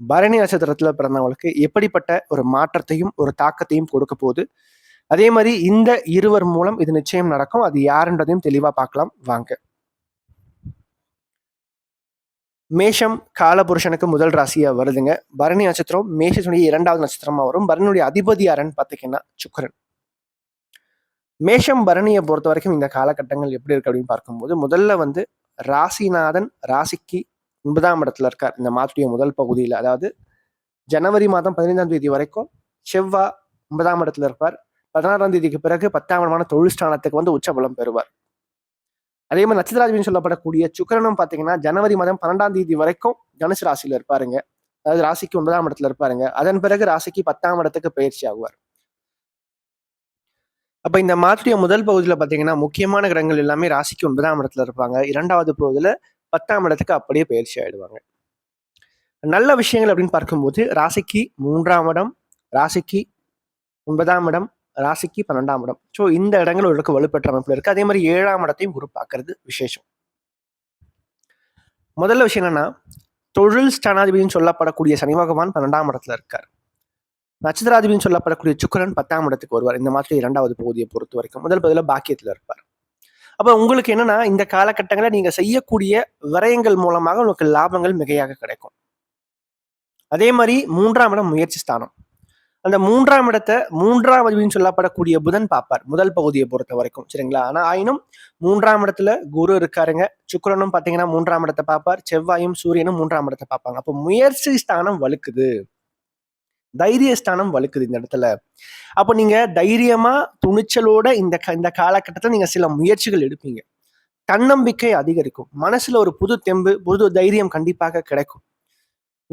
பரணி நட்சத்திரத்தில் பிறந்தவங்களுக்கு எப்படிப்பட்ட ஒரு மாற்றத்தையும் ஒரு தாக்கத்தையும் கொடுக்க போகுது. அதே மாதிரி இந்த இருவர் மூலம் இது நிச்சயம் நடக்கும். அது யாருன்றதையும் தெளிவாக பார்க்கலாம். வாங்க. மேஷம் காலபுருஷனுக்கு முதல் ராசியா வருதுங்க. பரணி நட்சத்திரம் மேஷத்துடைய இரண்டாவது நட்சத்திரமா வரும். பரணியுடைய அதிபதி யாருன்னு பார்த்தீங்கன்னா சுக்கரன். மேஷம் பரணியை பொறுத்த வரைக்கும் இந்த காலகட்டங்கள் எப்படி இருக்கு அப்படின்னு பார்க்கும்போது முதல்ல வந்து ராசிநாதன் ராசிக்கு ஒன்பதாம் இடத்துல இருக்கார். இந்த மாதத்துடைய முதல் பகுதியில். அதாவது ஜனவரி மாதம் பதினைந்தாம் தேதி வரைக்கும் செவ்வா ஒன்பதாம் இடத்துல இருப்பார். பதினாறாம் தேதிக்கு பிறகு பத்தாம் இடமான தொழில் ஸ்தானத்துக்கு வந்து உச்சபலம் பெறுவார். அதே மாதிரி நட்சத்திராதிபதினு சொல்லப்படக்கூடிய சுக்கிரனும் பார்த்தீங்கன்னா ஜனவரி மாதம் பன்னெண்டாம் தேதி வரைக்கும் தனுசு ராசியில இருப்பாருங்க. அதாவது ராசிக்கு ஒன்பதாம் இடத்துல இருப்பாருங்க. அதன் பிறகு ராசிக்கு பத்தாம் இடத்துக்கு பயிற்சி ஆகுவார். அப்ப இந்த மாதத்துடைய முதல் பகுதியில் பார்த்தீங்கன்னா முக்கியமான கிரகங்கள் எல்லாமே ராசிக்கு ஒன்பதாம் இடத்துல இருப்பாங்க. இரண்டாவது பகுதியில் பத்தாம் இடத்துக்கு அப்படியே பயிற்சி ஆயிடுவாங்க. நல்ல விஷயங்கள் அப்படின்னு பார்க்கும்போது ராசிக்கு மூன்றாம் இடம் ராசிக்கு ஒன்பதாம் இடம் ராசிக்கு பன்னெண்டாம் இடம். ஸோ இந்த இடங்கள் ஒரு வலுப்பெற்ற அமைப்பில் இருக்கு. அதே மாதிரி ஏழாம் இடத்தையும் குரு பார்க்கறது விசேஷம். முதல்ல விஷயம் என்னன்னா தொழில் ஸ்தானாதிபதினு சொல்லப்படக்கூடிய சனி பகவான் பன்னெண்டாம் இடத்துல இருக்கார். நட்சத்திராதிபதினு சொல்லப்படக்கூடிய சுக்கரன் பத்தாம் இடத்துக்கு வருவார். இந்த மாதிரி இரண்டாவது பகுதியை பொறுத்த வரைக்கும் முதல் பகுதியில் பாக்கியத்தில் இருப்பார். அப்போ உங்களுக்கு என்னன்னா இந்த காலகட்டங்களில் நீங்க செய்யக்கூடிய விரயங்கள் மூலமாக உங்களுக்கு லாபங்கள் மிகையாக கிடைக்கும். அதே மாதிரி மூன்றாம் இடம் முயற்சி ஸ்தானம். அந்த மூன்றாம் இடத்தை மூன்றாம் அதிபதினு சொல்லப்படக்கூடிய புதன் பார்ப்பார் முதல் பகுதியை பொறுத்த வரைக்கும் சரிங்களா? ஆனால் ஆயினும் மூன்றாம் இடத்துல குரு இருக்காருங்க. சுக்கிரனும் பார்த்தீங்கன்னா மூன்றாம் இடத்தை பார்ப்பார் செவ்வாயும் சூரியனும் மூன்றாம் இடத்தை பார்ப்பாங்க. அப்போ முயற்சி ஸ்தானம் வலுக்குது. தைரிய ஸ்தானம் வலுக்குது இந்த இடத்துல. அப்போ நீங்கள் தைரியமாக துணிச்சலோட இந்த க- இந்த காலகட்டத்தில் நீங்கள் சில முயற்சிகள் எடுப்பீங்க. தன்னம்பிக்கை அதிகரிக்கும். மனசில் ஒரு புது தெம்பு புது தைரியம் கண்டிப்பாக கிடைக்கும்.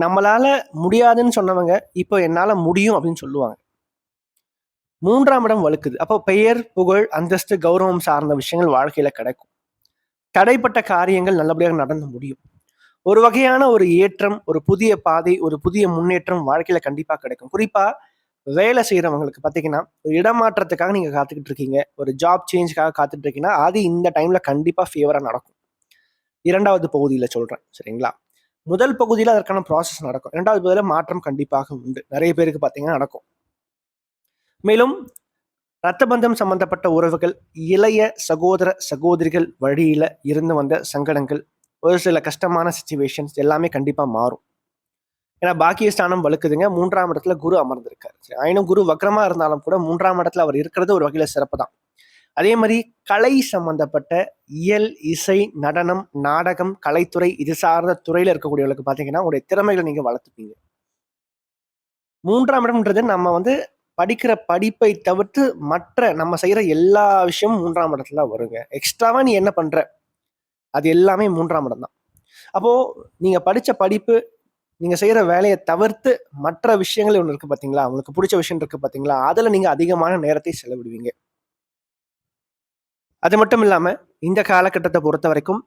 நம்மளால முடியாதுன்னு சொன்னவங்க இப்போ என்னால் முடியும் அப்படின்னு சொல்லுவாங்க. மூன்றாம் இடம் வலுக்குது. அப்போ பெயர் புகழ் அந்தஸ்து கௌரவம் சார்ந்த விஷயங்கள் வாழ்க்கையில் கிடைக்கும். தடைப்பட்ட காரியங்கள் நல்லபடியாக நடந்து முடியும். ஒரு வகையான ஒரு ஏற்றம் ஒரு புதிய பாதை ஒரு புதிய முன்னேற்றம் வாழ்க்கையில கண்டிப்பா கிடைக்கும். குறிப்பா வேலை செய்யறவங்களுக்கு பார்த்தீங்கன்னா ஒரு இடமாற்றத்துக்காக நீங்க காத்துக்கிட்டு இருக்கீங்க. ஒரு ஜாப் சேஞ்சுக்காக காத்துட்டு இருக்கீங்கன்னா அது இந்த டைம்ல கண்டிப்பா ஃபேவரா நடக்கும். இரண்டாவது பகுதியில சொல்றேன் சரிங்களா? முதல் பகுதியில் அதற்கான ப்ராசஸ் நடக்கும். இரண்டாவது பகுதியில் மாற்றம் கண்டிப்பாக உண்டு. நிறைய பேருக்கு பார்த்தீங்கன்னா நடக்கும். மேலும் ரத்த பந்தம் சம்பந்தப்பட்ட உறவுகள் இளைய சகோதர சகோதரிகள் வழியில இருந்து வந்த சங்கடங்கள் ஒரு சில கஷ்டமான சுச்சுவேஷன்ஸ் எல்லாமே கண்டிப்பாக மாறும். ஏன்னா பாக்கிய ஸ்தானம் வலுக்குதுங்க. மூன்றாம் இடத்துல குரு அமர்ந்திருக்காரு. சரி, ஆயினும் குரு வக்ரமா இருந்தாலும் கூட மூன்றாம் இடத்துல அவர் இருக்கிறது ஒரு வகையில் சிறப்பு தான். அதே மாதிரி கலை சம்பந்தப்பட்ட இயல் இசை நடனம் நாடகம் கலைத்துறை இது சார்ந்த துறையில் இருக்கக்கூடியவர்களுக்கு பார்த்தீங்கன்னா உங்களுடைய திறமைகளை நீங்கள் வளர்த்துப்பீங்க. மூன்றாம் இடம்ன்றது நம்ம வந்து படிக்கிற படிப்பை தவிர்த்து மற்ற நம்ம செய்கிற எல்லா விஷயமும் மூன்றாம் இடத்துல வருங்க. எக்ஸ்ட்ராவாக நீ என்ன பண்ணுற அது எல்லாமே மூன்றாம் இடம் தான். அப்போது நீங்கள் படித்த படிப்பு நீங்கள் செய்கிற வேலையை தவிர்த்து மற்ற விஷயங்கள் ஒன்று இருக்குது பார்த்தீங்களா உங்களுக்கு பிடிச்ச விஷயம் இருக்குது பார்த்தீங்களா அதில் நீங்கள் அதிகமான நேரத்தை செலவிடுவீங்க. அது மட்டும் இல்லாமல் இந்த காலகட்டத்தை பொறுத்த வரைக்கும்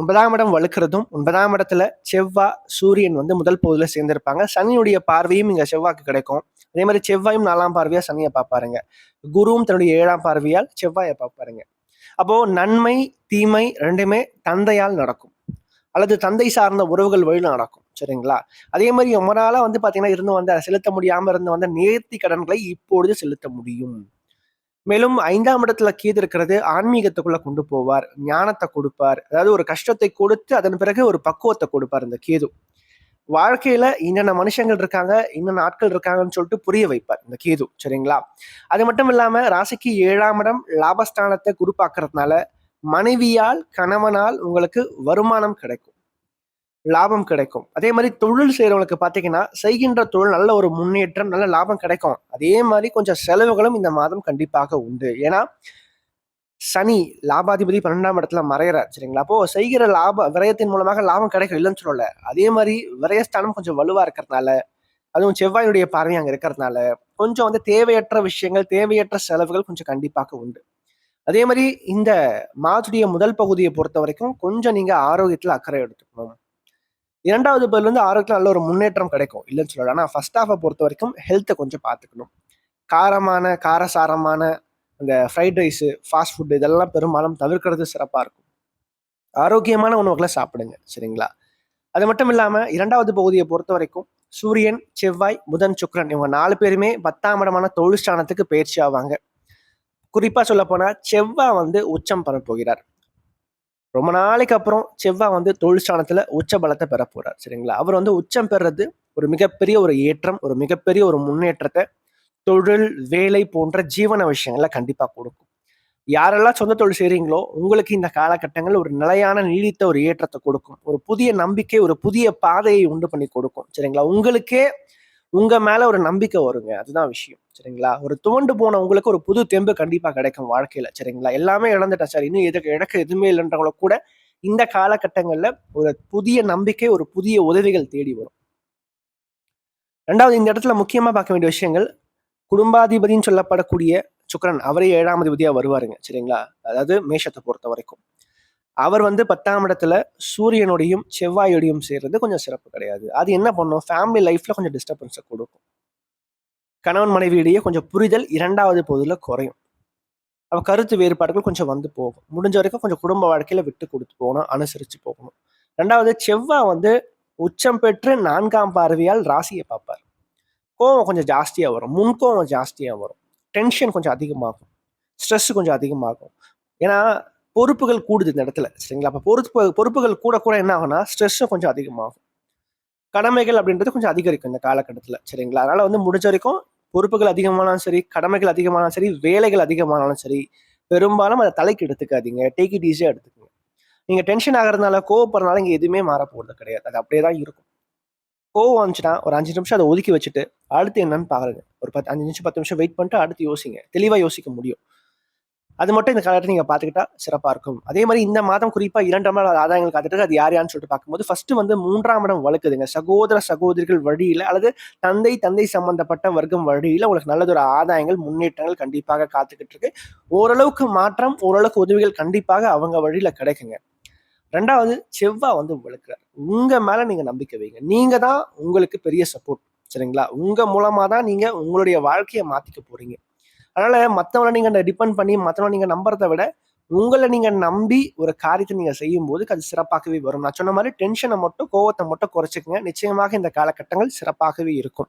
ஒன்பதாம் இடம் வலுக்கிறதும் ஒன்பதாம் இடத்துல செவ்வாய் சூரியன் வந்து முதல் பகுதியில் சேர்ந்திருப்பாங்க. சனியுடைய பார்வையும் இங்கே செவ்வாய்க்கு கிடைக்கும். அதே மாதிரி செவ்வாயும் நாலாம் பார்வையாக சனியை பார்ப்பாருங்க. குருவும் தன்னுடைய ஏழாம் பார்வையால் செவ்வாயை பார்ப்பாருங்க. அப்போ நன்மை தீமை ரெண்டுமே தந்தையால் நடக்கும். அல்லது தந்தை சார்ந்த உறவுகள் வழியில் நடக்கும். சரிங்களா? அதே மாதிரி ரொம்ப நாளா வந்து பாத்தீங்கன்னா இருந்து வந்த செலுத்த முடியாம இருந்து வந்த நேர்த்தி கடன்களை இப்பொழுது செலுத்த முடியும். மேலும் ஐந்தாம் இடத்துல கீது இருக்கிறது ஆன்மீகத்துக்குள்ள கொண்டு போவார். ஞானத்தை கொடுப்பார். அதாவது ஒரு கஷ்டத்தை கொடுத்து அதன் பிறகு ஒரு பக்குவத்தை கொடுப்பார் இந்த கேது. வாழ்க்கையில என்னென்ன மனுஷங்கள் இருக்காங்க என்னென்ன ஆட்கள் இருக்காங்கன்னு சொல்லிட்டு புரிய வைப்பார் இந்த கேது சரிங்களா? அது மட்டும் இல்லாம ராசிக்கு ஏழாம் இடம் லாபஸ்தானத்தை குறிப்பாக்குறதுனால மனைவியால் கணவனால் உங்களுக்கு வருமானம் கிடைக்கும். லாபம் கிடைக்கும். அதே மாதிரி தொழில் செய்கிறவங்களுக்கு பார்த்தீங்கன்னா செய்கின்ற தொழில் நல்ல ஒரு முன்னேற்றம் நல்ல லாபம் கிடைக்கும். அதே மாதிரி கொஞ்சம் செலவுகளும் இந்த மாதம் கண்டிப்பாக உண்டு. ஏன்னா சனி லாபாதிபதி பன்னெண்டாம் இடத்துல மறையிறார் சரிங்களா? அப்போ செய்கிற லாப விரயத்தின் மூலமாக லாபம் கிடைக்கும் இல்லைன்னு சொல்லல. அதே மாதிரி விரயஸ்தானம் கொஞ்சம் வலுவா இருக்கிறதுனால அதுவும் செவ்வாயுடைய பார்வை அங்க இருக்கிறதுனால கொஞ்சம் வந்து தேவையற்ற விஷயங்கள் தேவையற்ற செலவுகள் கொஞ்சம் கண்டிப்பாக உண்டு. அதே மாதிரி இந்த மாதத்துடைய முதல் பகுதியை பொறுத்த வரைக்கும் கொஞ்சம் நீங்க ஆரோக்கியத்துல அக்கறை எடுத்துக்கணும். இரண்டாவது பதில் வந்து ஆரோக்கியத்தில் நல்ல ஒரு முன்னேற்றம் கிடைக்கும் இல்லைன்னு சொல்லலாம் ஆனால் ஃபர்ஸ்ட் ஹாஃபை பொறுத்த வரைக்கும் ஹெல்த்தை கொஞ்சம் பார்த்துக்கணும். காரமான காரசாரமான அந்த ஃப்ரைட் ரைஸு ஃபாஸ்ட் ஃபுட்டு இதெல்லாம் பெரும்பாலும் தவிர்க்கிறது சிறப்பாக இருக்கும். ஆரோக்கியமான உணவுகளை சாப்பிடுங்க சரிங்களா? அது மட்டும் இல்லாமல் இரண்டாவது பகுதியை பொறுத்த வரைக்கும் சூரியன் செவ்வாய் புதன் சுக்ரன் இவங்க நாலு பேருமே பத்தாம் இடமான தொழிற்சானத்துக்கு பயிற்சி ஆவாங்க. குறிப்பாக சொல்லப்போனால் செவ்வாய் வந்து உச்சம் பெற போகிறார். ரொம்ப நாளைக்கு அப்புறம் செவ்வாய் வந்து தொழிற்சானத்தில் உச்ச பலத்தை பெற சரிங்களா? அவர் வந்து உச்சம் பெறுறது ஒரு மிகப்பெரிய ஒரு ஏற்றம் ஒரு மிகப்பெரிய ஒரு முன்னேற்றத்தை தொழில் வேலை போன்ற ஜீவன விஷயங்களை கண்டிப்பாக கொடுக்கும். யாரெல்லாம் சொந்த தொழில் செய்கிறீங்களோ உங்களுக்கு இந்த காலகட்டங்கள் ஒரு நிலையான நீடித்த ஒரு ஏற்றத்தை கொடுக்கும். ஒரு புதிய நம்பிக்கை ஒரு புதிய பாதையை உண்டு பண்ணி கொடுக்கும். சரிங்களா? உங்களுக்கே உங்கள் மேலே ஒரு நம்பிக்கை வருங்க. அதுதான் விஷயம். சரிங்களா? ஒரு துவண்டு போன உங்களுக்கு ஒரு புது தெம்பு கண்டிப்பாக கிடைக்கும் வாழ்க்கையில். சரிங்களா? எல்லாமே இழந்துட்டேன் சார். இன்னும் எதுக்கு? இழக்க எதுவுமே இல்லைன்றவங்கள கூட இந்த காலகட்டங்களில் ஒரு புதிய நம்பிக்கை ஒரு புதிய உதவிகள் தேடி வரும். ரெண்டாவது இந்த இடத்துல முக்கியமாக பார்க்க வேண்டிய விஷயங்கள் குடும்பாதிபதினு சொல்லப்படக்கூடிய சுக்கரன் அவரே ஏழாம் அதிபதியா வருவாருங்க சரிங்களா? அதாவது மேஷத்தை பொறுத்த வரைக்கும். அவர் வந்து பத்தாம் இடத்துல சூரியனுடையும் செவ்வாயோடையும் சேர்றது கொஞ்சம் சிறப்பு கிடையாது. அது என்ன பண்ணும்? ஃபேமிலி லைஃப்ல கொஞ்சம் டிஸ்டர்பன்ஸை கொடுக்கும். கணவன் மனைவியிடையே கொஞ்சம் புரிதல் இரண்டாவது பகுதியில் குறையும். அப்போ கருத்து வேறுபாடுகள் கொஞ்சம் வந்து போகும். முடிஞ்ச வரைக்கும் கொஞ்சம் குடும்ப வாழ்க்கையில விட்டு கொடுத்து போகணும் அனுசரித்து போகணும். ரெண்டாவது செவ்வாய் வந்து உச்சம் பெற்று நான்காம் பார்வையால் ராசியை பார்ப்பார். கோவம் கொஞ்சம் ஜாஸ்தியாக வரும். முன்கோவம் ஜாஸ்தியாக வரும். டென்ஷன் கொஞ்சம் அதிகமாகும். ஸ்ட்ரெஸ் கொஞ்சம் அதிகமாகும். ஏன்னா பொறுப்புகள் கூடுது இந்த இடத்துல. சரிங்களா? அப்போ பொறுப்பு பொறுப்புகள் கூட கூட என்ன ஆகும்னா ஸ்ட்ரெஸ்ஸும் கொஞ்சம் அதிகமாகும். கடமைகள் அப்படின்றது கொஞ்சம் அதிகரிக்கும் இந்த காலகட்டத்தில். சரிங்களா? அதனால் வந்து முடிஞ்ச வரைக்கும் பொறுப்புகள் அதிகமானாலும் சரி கடமைகள் அதிகமானாலும் சரி வேலைகள் அதிகமானாலும் சரி பெரும்பாலும் அதை தலைக்கு எடுத்துக்காதீங்க. டேக் இட் ஈஸியாக எடுத்துக்கோங்க. நீங்கள் டென்ஷன் ஆகிறதுனால கோவப்படுறதுனால இங்கே எதுவுமே மாற போகிறது கிடையாது. அது அப்படியே தான் இருக்கும். கோவம் வந்துச்சுன்னா ஒரு அஞ்சு நிமிஷம் அதை ஒதுக்கி வச்சுட்டு அடுத்து என்னன்னு பாருங்க. ஒரு பத்து அஞ்சு நிமிஷம் பத்து நிமிஷம் வெயிட் பண்ணிட்டு அடுத்து யோசிங்க. தெளிவாக யோசிக்க முடியும். அது மட்டும் இந்த காலத்தில் நீங்கள் பார்த்துக்கிட்டா சிறப்பாக இருக்கும். அதே மாதிரி இந்த மாதம் குறிப்பாக இரண்டாம் நாள் ஆதாயங்கள் காத்துட்டு அது யார் யாருன்னு சொல்லிட்டு பார்க்கும்போது ஃபர்ஸ்ட் வந்து மூன்றாம் இடம் வளர்க்குதுங்க சகோதர சகோதரிகள் வழியில் அல்லது தந்தை தந்தை சம்பந்தப்பட்ட வர்க்கம் வழியில் உங்களுக்கு நல்லதொரு ஆதாயங்கள் முன்னேற்றங்கள் கண்டிப்பாக காத்துக்கிட்டு இருக்கு. ஓரளவுக்கு மாற்றம் ஓரளவுக்கு உதவிகள் கண்டிப்பாக அவங்க வழியில் கிடைக்குங்க. ரெண்டாவது செவ்வா வந்து விளக்குறார் உங்க மேல நீங்க நம்பிக்கை வைங்க. நீங்க தான் உங்களுக்கு பெரிய சப்போர்ட் சரிங்களா? உங்க மூலமா தான் நீங்க உங்களுடைய வாழ்க்கையை மாத்திக்க போறீங்க. அதனால மற்றவங்களை நீங்க டிபெண்ட் பண்ணி மற்றவங்களை நீங்க நம்புறதை விட உங்களை நீங்க நம்பி ஒரு காரியத்தை நீங்க செய்யும் போது அது சிறப்பாகவே வரும். நான் சொன்ன மாதிரி டென்ஷனை மட்டும் கோவத்தை மட்டும் குறைச்சிக்கங்க. நிச்சயமாக இந்த காலகட்டங்கள் சிறப்பாகவே இருக்கும்.